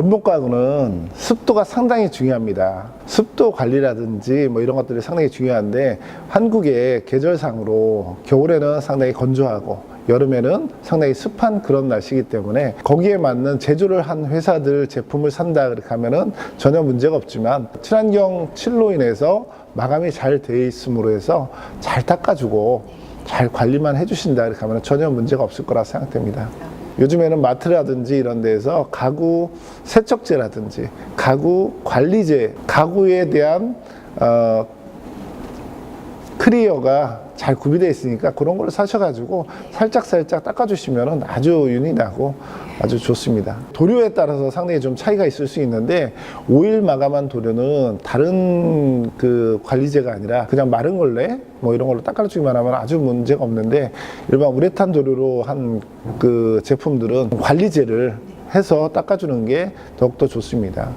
원목 가구는 습도가 상당히 중요합니다. 습도 관리라든지 뭐 이런 것들이 상당히 중요한데 한국의 계절상으로 겨울에는 상당히 건조하고 여름에는 상당히 습한 그런 날씨이기 때문에 거기에 맞는 제조를 한 회사들 제품을 산다 그렇게 하면은 전혀 문제가 없지만 친환경 칠로 인해서 마감이 잘 돼 있음으로 해서 잘 닦아주고 잘 관리만 해주신다 이렇게 하면 전혀 문제가 없을 거라 생각됩니다. 요즘에는 마트라든지 이런 데에서 가구 세척제라든지 가구 관리제, 가구에 대한 어, 크리어가 잘 구비되어 있으니까 그런 걸 사셔가지고 살짝살짝 닦아주시면 아주 윤이 나고 아주 좋습니다. 도료에 따라서 상당히 좀 차이가 있을 수 있는데 오일 마감한 도료는 다른 그 관리제가 아니라 그냥 마른 걸레 뭐 이런 걸로 닦아주기만 하면 아주 문제가 없는데 일반 우레탄 도료로 한 그 제품들은 관리제를 해서 닦아주는 게 더욱더 좋습니다.